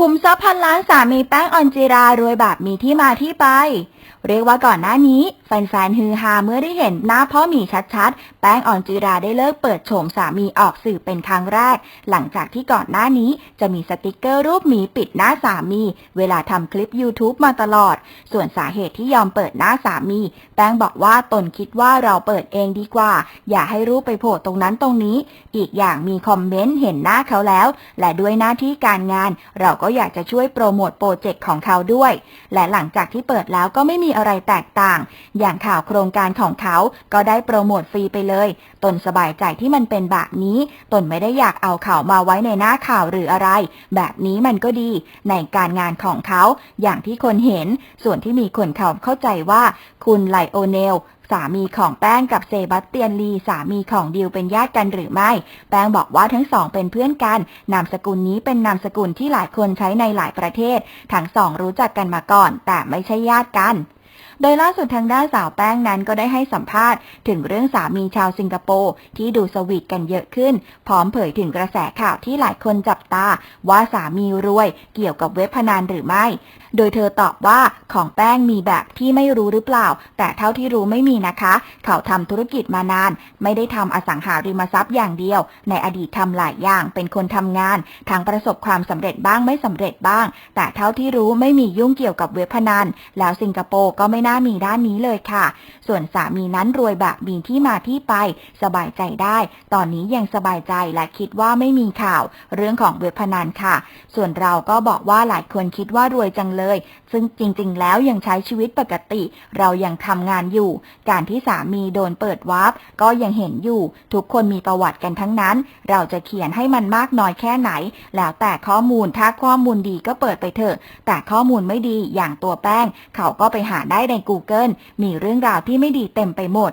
คุมทรัพย์พันล้านสามีแป้งออนจิรารวยแบบมีที่มาที่ไป เรียกว่าก่อนหน้านี้ แฟนๆฮือฮาเมื่อได้เห็นหน้าพ่อหมีชัดๆ แป้งออนจิราได้เลิกเปิดโฉมสามีออกสื่อเป็นครั้งแรก หลังจากที่ก่อนหน้านี้จะมีสติกเกอร์รูปหมีปิดหน้าสามี เวลาทำคลิป YouTube มาตลอด ส่วนสาเหตุที่ยอมเปิดหน้าสามี แป้งบอกว่าตนคิดว่าเราเปิดเองดีกว่า อย่าให้รูปไปโผล่ตรงนั้นตรงนี้ อีกอย่างมีคอมเมนต์เห็นหน้าเขาแล้ว และด้วยหน้าที่การงานเราก็อยากจะช่วยโปรโมทโปรเจกต์ของเขาด้วย และหลังจากที่เปิดแล้วก็ไม่มีอะไรแตกต่าง อย่างข่าวโครงการของเขาก็ได้โปรโมทฟรีไปเลย ตนสบายใจที่มันเป็นแบบนี้ ตนไม่ได้อยากเอาข่าวมาไว้ในหน้าข่าวหรืออะไร แบบนี้มันก็ดี ในการงานของเขา อย่างที่คนเห็น ส่วนที่มีคนเขาเข้าใจว่า คุณไลโอเนล สามีของแป้งกับเซบาสเตียนลีสามีของดิวเป็นญาติกันหรือไม่ แป้งบอกว่าทั้งสองเป็นเพื่อนกัน นามสกุลนี้เป็นนามสกุลที่หลายคนใช้ในหลายประเทศ ทั้งสองรู้จักกันมาก่อน แต่ไม่ใช่ญาติกัน โดยล่าสุดทางด้านสาวแป้งนั้นก็ได้ให้สัมภาษณ์ถึงเรื่องสามีชาวสิงคโปร์ที่ดูสวีทกันเยอะขึ้น พร้อมเผยถึงกระแสข่าวที่หลายคนจับตา ว่าสามีรวยเกี่ยวกับเว็บพนันหรือไม่ โดยเธอตอบว่าของแป้งมีแบบที่ไม่รู้หรือเปล่า แต่เท่าที่รู้ไม่มีนะคะ เขาทำธุรกิจมานาน ไม่ได้ทำอสังหาริมทรัพย์อย่างเดียว ในอดีตทำหลายอย่างเป็นคนทำงานทั้งประสบความสำเร็จบ้างไม่สำเร็จบ้าง แต่เท่าที่รู้ไม่มียุ่งเกี่ยวกับเว็บพนันแล้วสิงคโปร์ก็ไม่น่ามีด้านนี้เลยค่ะ ส่วนสามีนั้นรวยแบบมีที่มาที่ไป สบายใจได้ ตอนนี้ยังสบายใจและคิดว่าไม่มีข่าว เรื่องของเว็บพนันค่ะ ส่วนเราก็บอกว่าหลายคนคิดว่ารวยจังเลย ซึ่งจริง ๆ แล้วยังใช้ชีวิตปกติ เรายังทำงานอยู่ การที่สามีโดนเปิดวาร์ปก็ยังเห็นอยู่ ทุกคนมีประวัติกันทั้งนั้น เราจะเขียนให้มันมากน้อยแค่ไหน แล้วแต่ข้อมูลถ้าข้อมูลดีก็เปิดไปเถอะ แต่ข้อมูลไม่ดีอย่างตัวแป้ง เขาก็ไปหาได้ใน Google มีเรื่องราวที่ไม่ดีเต็มไปหมด